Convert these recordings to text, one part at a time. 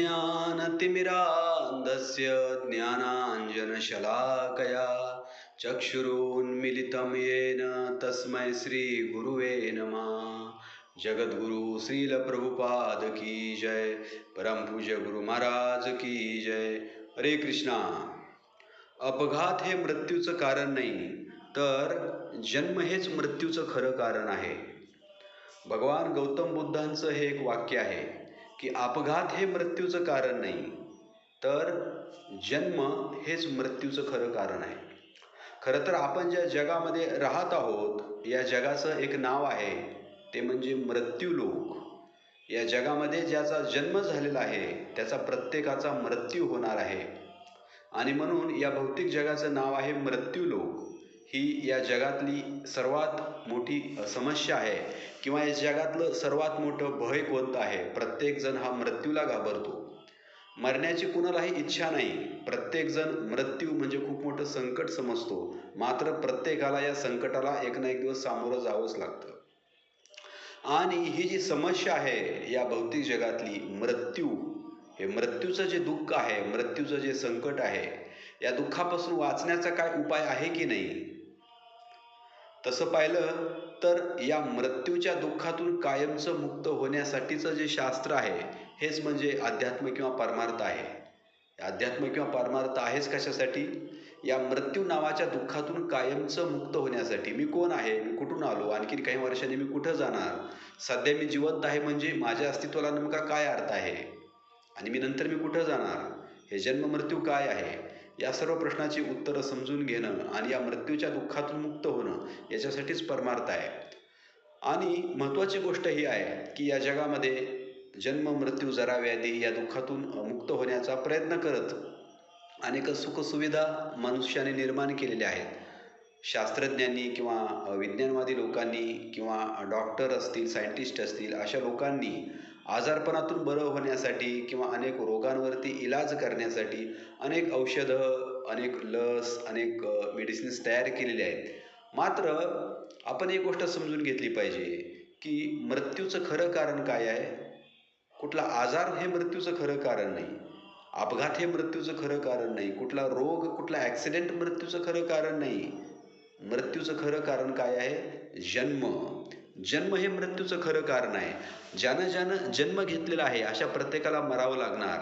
ज्ञानतिमिरान्धस्य ज्ञानाञ्जनशलाकया चक्षुरुन्मिलितं येन तस्मै श्रीगुरुवे नमः। जगद्गुरु श्रील प्रभुपाद की जय परमपूज्य गुरु महाराज की जय। हरे कृष्णा। अपघात हे मृत्यूचं कारण नाही तर जन्म हेच मृत्यूचं खरं कारण आहे. भगवान गौतम बुद्धांचं हे एक वाक्य आहे. की अपघात हे मृत्यूचं कारण नाही तर जन्म हेच मृत्यूचं खरं कारण आहे. खरं तर आपण ज्या जगामध्ये राहत आहोत या जगाचं एक नाव आहे ते म्हणजे मृत्यूलोक. या जगामध्ये ज्याचा जन्म झालेला आहे त्याचा प्रत्येकाचा मृत्यू होणार आहे. आणि म्हणून या भौतिक जगाचं नाव आहे मृत्यूलोक. ही या जगातली सर्वात मोठी समस्या आहे किंवा या जगातलं सर्वात मोठं भय कोणतं आहे? प्रत्येकजण हा मृत्यूला घाबरतो. मरण्याची कुणालाही इच्छा नाही. प्रत्येकजण मृत्यू म्हणजे खूप मोठं संकट समजतो. मात्र प्रत्येकाला या संकटाला एक ना एक दिवस सामोरं जावंच लागतं. आणि ही जी समस्या आहे या भौतिक जगातली मृत्यू हे मृत्यूचं जे दुःख आहे मृत्यूचं जे संकट आहे या दुःखापासून वाचण्याचा काय उपाय आहे की नाही? तसं पाहिलं तर या मृत्यूच्या दुःखातून कायमचं मुक्त होण्यासाठीचं जे शास्त्र आहे हेच म्हणजे अध्यात्म किंवा परमार्थ आहे. अध्यात्म किंवा परमार्थ आहेच कशासाठी? या मृत्यू नावाच्या दुःखातून कायमचं मुक्त होण्यासाठी. मी कोण आहे? मी कुठून आलो? आणखी काही वर्षांनी मी कुठं जाणार? सध्या मी जिवंत आहे म्हणजे माझ्या अस्तित्वाला नेमका काय अर्थ आहे? आणि मी नंतर मी कुठं जाणार? हे जन्म मृत्यू काय आहे? या सर्व प्रश्नाची उत्तरं समजून घेणं आणि या मृत्यूच्या दुःखातून मुक्त होणं याच्यासाठीच परमार्थ आहे. आणि महत्त्वाची गोष्ट ही आहे की या जगामध्ये जन्म मृत्यू जरा व्याधी या दुःखातून मुक्त होण्याचा प्रयत्न करत अनेक सुखसुविधा मनुष्याने निर्माण केलेल्या आहेत. शास्त्रज्ञांनी किंवा विज्ञानवादी लोकांनी किंवा डॉक्टर असतील सायंटिस्ट असतील अशा लोकांनी आजारपणातून बरं होण्यासाठी किंवा अनेक रोगांवरती इलाज करण्यासाठी अनेक औषधं अनेक लस अनेक मेडिसिन्स तयार केलेले आहेत. मात्र आपण एक गोष्ट समजून घेतली पाहिजे की मृत्यूचं खरं कारण काय आहे? कुठला आजार हे मृत्यूचं खरं कारण नाही. अपघात हे मृत्यूचं खरं कारण नाही. कुठला रोग कुठला ॲक्सिडेंट मृत्यूचं खरं कारण नाही. मृत्यूचं खरं कारण काय आहे? जन्म. जन्म हे मृत्यूचं खरं कारण आहे. ज्यानं ज्यानं जन्म घेतलेला आहे अशा प्रत्येकाला मरावं लागणार.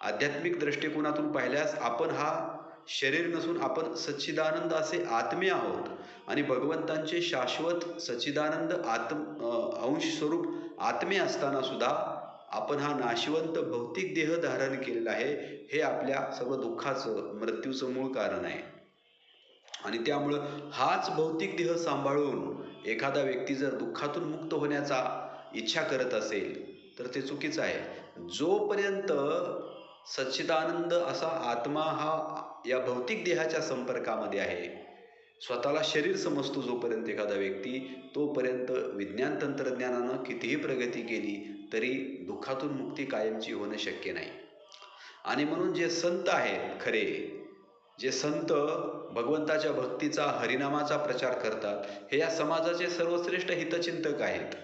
आध्यात्मिक दृष्टिकोनातून पाहिल्यास आपण हा शरीर नसून आपण सच्चिदानंद असे आत्मे आहोत. आणि भगवंतांचे शाश्वत सच्चिदानंद आत्म अंश स्वरूप आत्मे असताना सुद्धा आपण हा नाशिवंत भौतिक देह धारण केलेला आहे. हे आपल्या सर्व दुःखाचं मृत्यूचं मूळ कारण आहे. आणि त्यामुळं हाच भौतिक देह सांभाळून एखादा व्यक्ती जर दुःखातून मुक्त होण्याचा इच्छा करत असेल तर ते चुकीचं आहे. जोपर्यंत सच्चिदानंद असा आत्मा हा या भौतिक देहाच्या संपर्कामध्ये आहे स्वतःला शरीर समजतो जोपर्यंत एखादा व्यक्ती तोपर्यंत विज्ञान तंत्रज्ञानानं कितीही प्रगती केली तरी दुःखातून मुक्ती कायमची होणं शक्य नाही. आणि म्हणून जे संत आहेत खरे जे संत भगवंताच्या भक्तीचा हरिनामाचा प्रचार करतात हे या समाजाचे सर्वश्रेष्ठ हितचिंतक आहेत.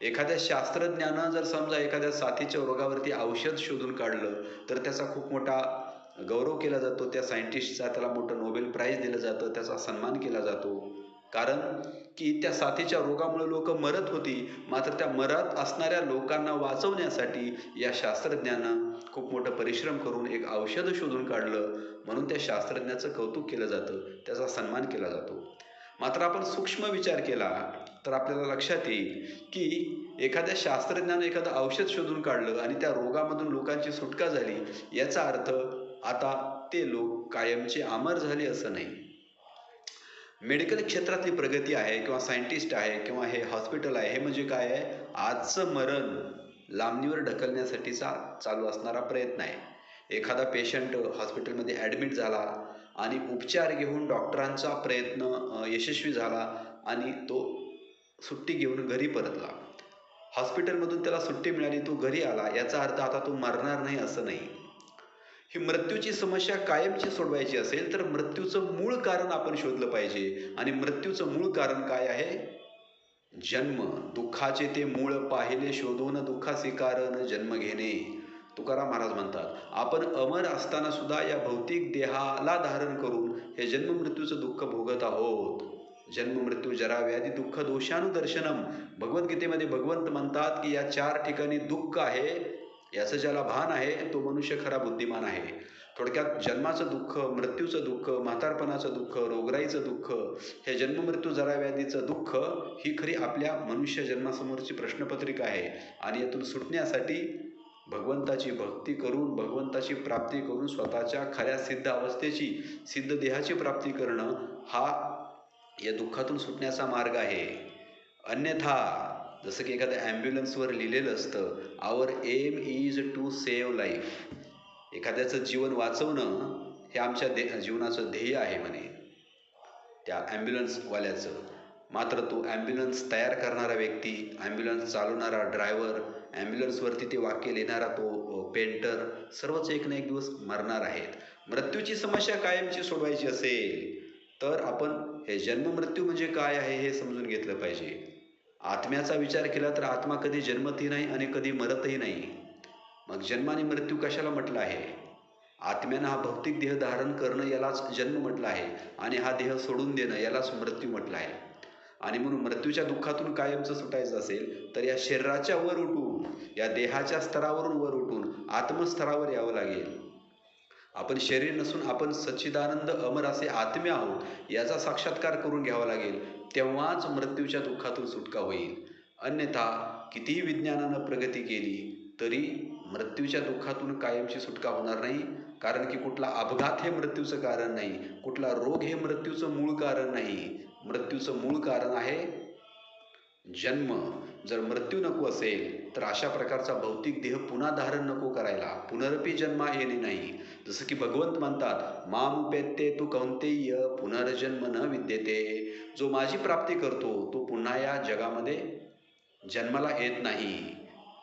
एखाद्या शास्त्रज्ञानं जर समजा एखाद्या साथीच्या रोगावरती औषध शोधून काढलं तर त्याचा खूप मोठा गौरव केला जातो. त्या सायंटिस्टचा त्याला मोठं नोबेल प्राईज दिलं जातं त्याचा सन्मान केला जातो. कारण की त्या साथीच्या रोगामुळे लोक मरत होती. मात्र त्या मरत असणाऱ्या लोकांना वाचवण्यासाठी या शास्त्रज्ञानं खूप मोठं परिश्रम करून एक औषध शोधून काढलं. म्हणून त्या शास्त्रज्ञाचं कौतुक केलं जातं. त्याचा सन्मान केला जातो. मात्र आपण सूक्ष्म विचार केला तर आपल्याला लक्षात येईल की एखाद्या शास्त्रज्ञानं एखादं औषध शोधून काढलं आणि त्या रोगामधून लोकांची सुटका झाली याचा अर्थ आता ते लोक कायमचे अमर झाले असं नाही. मेडिकल क्षेत्रातली प्रगती आहे किंवा सायंटिस्ट आहे किंवा हे हॉस्पिटल आहे हे म्हणजे काय आहे? आजचं मरण लांबणीवर ढकलण्यासाठीचा चालू असणारा प्रयत्न आहे. एखादा पेशंट हॉस्पिटलमध्ये ॲडमिट झाला आणि उपचार घेऊन डॉक्टरांचा प्रयत्न यशस्वी झाला आणि तो सुट्टी घेऊन घरी परतला. हॉस्पिटलमधून त्याला सुट्टी मिळाली तो घरी आला याचा अर्थ आता तो मरणार नाही असं नाही. ही मृत्यूची समस्या कायमची सोडवायची असेल तर मृत्यूचं मूळ कारण आपण शोधलं पाहिजे. आणि मृत्यूचं मूळ कारण काय आहे? जन्म. दुःखाचे ते मूळ पाहिले शोधून दुःखाचे कारण जन्म घेणे. तुकाराम महाराज म्हणतात आपण अमर असताना सुद्धा या भौतिक देहाला धारण करून हे जन्म मृत्यूचं दुःख भोगत आहोत. जन्म मृत्यू जरा व्याधी दुःख दोषानुदर्शनम. भगवद्गीतेमध्ये भगवंत म्हणतात की या चार ठिकाणी दुःख आहे याचं ज्याला भान आहे तो मनुष्य खरा बुद्धिमान आहे. थोडक्यात जन्माचं दुःख मृत्यूचं दुःख म्हातारपणाचं दुःख रोगराईचं दुःख हे जन्ममृत्यू जराव्याधीचं दुःख ही खरी आपल्या मनुष्य जन्मासमोरची प्रश्नपत्रिका आहे. आणि यातून सुटण्यासाठी भगवंताची भक्ती करून भगवंताची प्राप्ती करून स्वतःच्या खऱ्या सिद्ध अवस्थेची सिद्ध देहाची प्राप्ती करणं हा या दुःखातून सुटण्याचा मार्ग आहे. अन्यथा जसं की एखाद्या ॲम्ब्युलन्सवर लिहिलेलं असतं our aim is to save life एखाद्याचं जीवन वाचवणं हे आमच्या दे जीवनाचं ध्येय आहे म्हणे. त्या ॲम्ब्युलन्सवाल्याचं मात्र तो ॲम्ब्युलन्स तयार करणारा व्यक्ती ॲम्ब्युलन्स चालवणारा ड्रायव्हर ॲम्ब्युलन्सवरती ते वाक्य लिहिणारा तो पेंटर सर्वच एक ना एक दिवस मरणार आहेत. मृत्यूची समस्या कायमची सोडवायची असेल तर आपण हे जन्ममृत्यू म्हणजे काय आहे हे समजून घेतलं पाहिजे. आत्म्याचा विचार केला तर आत्मा कधी जन्मतही नाही आणि कधी मरतही नाही. मग जन्म आणि मृत्यू कशाला म्हटलं आहे? आत्म्यानं हा भौतिक देह धारण करणं यालाच जन्म म्हटलं आहे आणि हा देह सोडून देणं यालाच मृत्यू म्हटलं आहे. आणि म्हणून मृत्यूच्या दुःखातून कायमचं सुटायचं असेल तर या शरीराच्या वर उठून या देहाच्या स्तरावरून वर उठून आत्मस्तरावर यावं लागेल. आपण शरीर नसून आपण सच्चिदानंद अमर असे आत्मे आहोत याचा साक्षात्कार करून घ्यावा लागेल. तेव्हाच मृत्यूच्या दुःखातून सुटका होईल. अन्यथा कितीही विज्ञानानं प्रगती केली तरी मृत्यूच्या दुःखातून कायमची सुटका होणार नाही. कारण की कुठला अपघात हे मृत्यूचं कारण नाही. कुठला रोग हे मृत्यूचं मूळ कारण नाही. मृत्यूचं मूळ कारण आहे जन्म जर मृत्यू नको असेल तर अशा प्रकारचा भौतिक देह पुन्हा धारण नको करायला पुनरपी जन्मा येणे नाही. जसं की भगवंत म्हणतात माम पेत्ते तू कौंतेय पुनर्जन्म न विद्यते. जो माझी प्राप्ती करतो तो पुन्हा या जगामध्ये जन्माला येत नाही.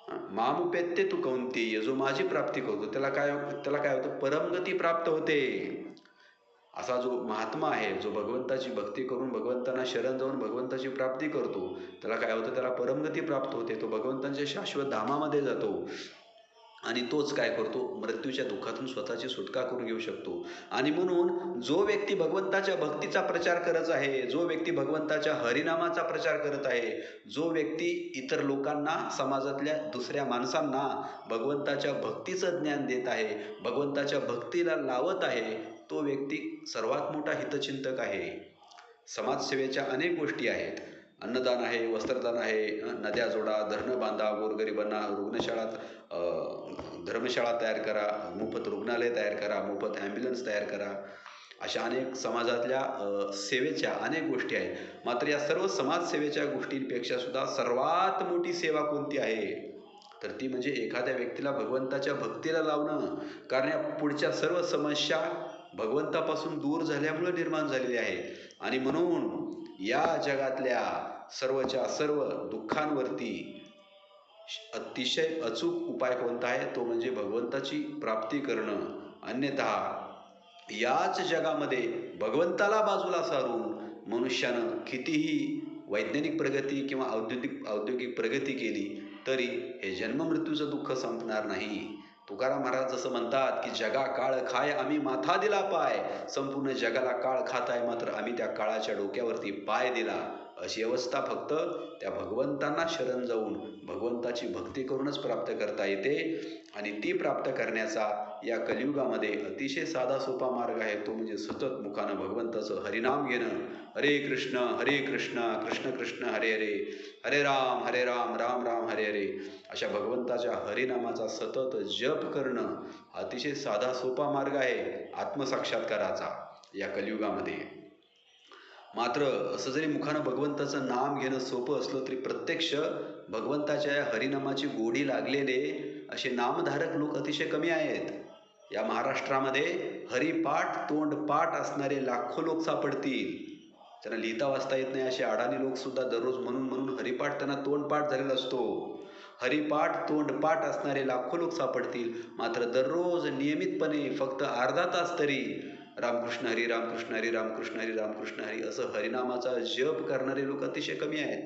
माम पेत्ते तू कौंतेय जो माझी प्राप्ती करतो त्याला काय त्याला काय होतं? परमगती प्राप्त होते. असा जो महात्मा आहे जो भगवंताची भक्ती करून भगवंतांना शरण जाऊन भगवंताची प्राप्ती करतो त्याला काय होतं? त्याला परमगती प्राप्त होते. तो भगवंतांच्या शाश्वत धामामध्ये जातो आणि तोच काय करतो? मृत्यूच्या दुःखातून स्वतःची सुटका करून घेऊ शकतो. आणि म्हणून जो व्यक्ती भगवंताच्या भक्तीचा प्रचार करत आहे जो व्यक्ती भगवंताच्या हरिनामाचा प्रचार करत आहे जो व्यक्ती इतर लोकांना समाजातल्या दुसऱ्या माणसांना भगवंताच्या भक्तीचं ज्ञान देत आहे भगवंताच्या भक्तीला लावत आहे तो व्यक्ती सर्वात मोठा हितचिंतक आहे. समाजसेवेच्या अनेक गोष्टी आहेत. अन्नदान आहे वस्त्रदान आहे नद्या जोडा धरणं बांधा गोरगरिबांना रुग्णशाळात धर्मशाळा तयार करा मोफत रुग्णालय तयार करा मोफत ॲम्ब्युलन्स तयार करा. अशा अनेक समाजातल्या सेवेच्या अनेक गोष्टी आहेत. मात्र या सर्व समाजसेवेच्या गोष्टींपेक्षा सुद्धा सर्वात मोठी सेवा कोणती आहे? तर ती म्हणजे एखाद्या व्यक्तीला भगवंताच्या भक्तीला लावणं. कारण या पुढच्या सर्व समस्या भगवंतापासून दूर झाल्यामुळे निर्माण झालेली आहे. आणि म्हणून या जगातल्या सर्वच्या सर्व दुःखांवरती अतिशय अचूक उपाय कोणता आहे? तो म्हणजे भगवंताची प्राप्ती करणं. अन्यथा याच जगामध्ये भगवंताला बाजूला सारून मनुष्यानं कितीही वैज्ञानिक प्रगती किंवा औद्योगिक औद्योगिक प्रगती केली तरी हे जन्ममृत्यूचं दुःख संपणार नाही. तुकाराम महाराज जसं म्हणतात की जगा काळ खाय आम्ही माथा दिला पाय. संपूर्ण जगाला काळ खाताय मात्र आम्ही त्या काळाच्या डोक्यावरती पाय दिला. अशी अवस्था फक्त त्या भगवंतांना शरण जाऊन भगवंताची भक्ती करूनच प्राप्त करता येते. आणि ती प्राप्त करण्याचा या कलियुगामध्ये अतिशय साधा सोपा मार्ग आहे. तो म्हणजे सतत मुखानं भगवंताचं हरिनाम घेणं. हरे कृष्ण हरे कृष्ण कृष्ण कृष्ण हरे हरे. हरे राम हरे राम राम राम हरे हरे. अशा भगवंताच्या हरिनामाचा सतत जप करणं अतिशय साधा सोपा मार्ग आहे. आत्मसाक्षात्काराचा या कलियुगामध्ये. मात्र असं जरी मुखानं भगवंताचं नाम घेणं सोपं असलं तरी प्रत्यक्ष भगवंताच्या या हरिनामाची गोडी लागलेले असे नामधारक लोक अतिशय कमी आहेत. या महाराष्ट्रामध्ये हरिपाठ तोंडपाठ असणारे लाखो लोक सापडतील. त्यांना लिहिता वाचता येत नाही असे अडाणी लोक सुद्धा दररोज म्हणून म्हणून हरिपाठ त्यांना तोंडपाठ झालेला असतो. हरिपाठ तोंडपाठ असणारे लाखो लोक सापडतील. मात्र दररोज नियमितपणे फक्त अर्धा तास तरी रामकृष्ण हरी रामकृष्ण हरी रामकृष्ण हरी रामकृष्ण हरी असं हरिनामाचा जप करणारे लोक अतिशय कमी आहेत.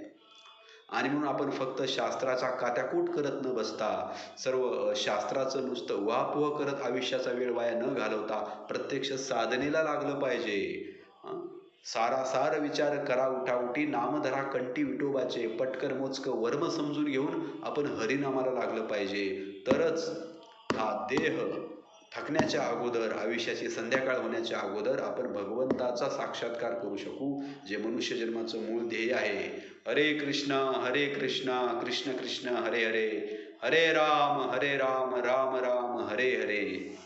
आणि म्हणून आपण फक्त शास्त्राचा कात्याकूट करत न बसता सर्व शास्त्राचं नुसतं उहापोह करत आयुष्याचा वेळ वाया न घालवता प्रत्यक्ष साधनेला लागलं पाहिजे. सारा सारासार विचार करा उठाउठी नामधरा कंटी विटोबाचे पटकन मोजकं वर्म समजून घेऊन आपण हरिनामाला लागलं पाहिजे. तरच हा देह थकण्याच्या अगोदर आयुष्याची संध्याकाळ होण्याच्या अगोदर आपण भगवंताचा साक्षात्कार करू शकू जे मनुष्य जन्माचं मूळ ध्येय आहे. हरे कृष्ण हरे कृष्ण कृष्ण कृष्ण हरे हरे. हरे राम हरे राम राम राम हरे हरे.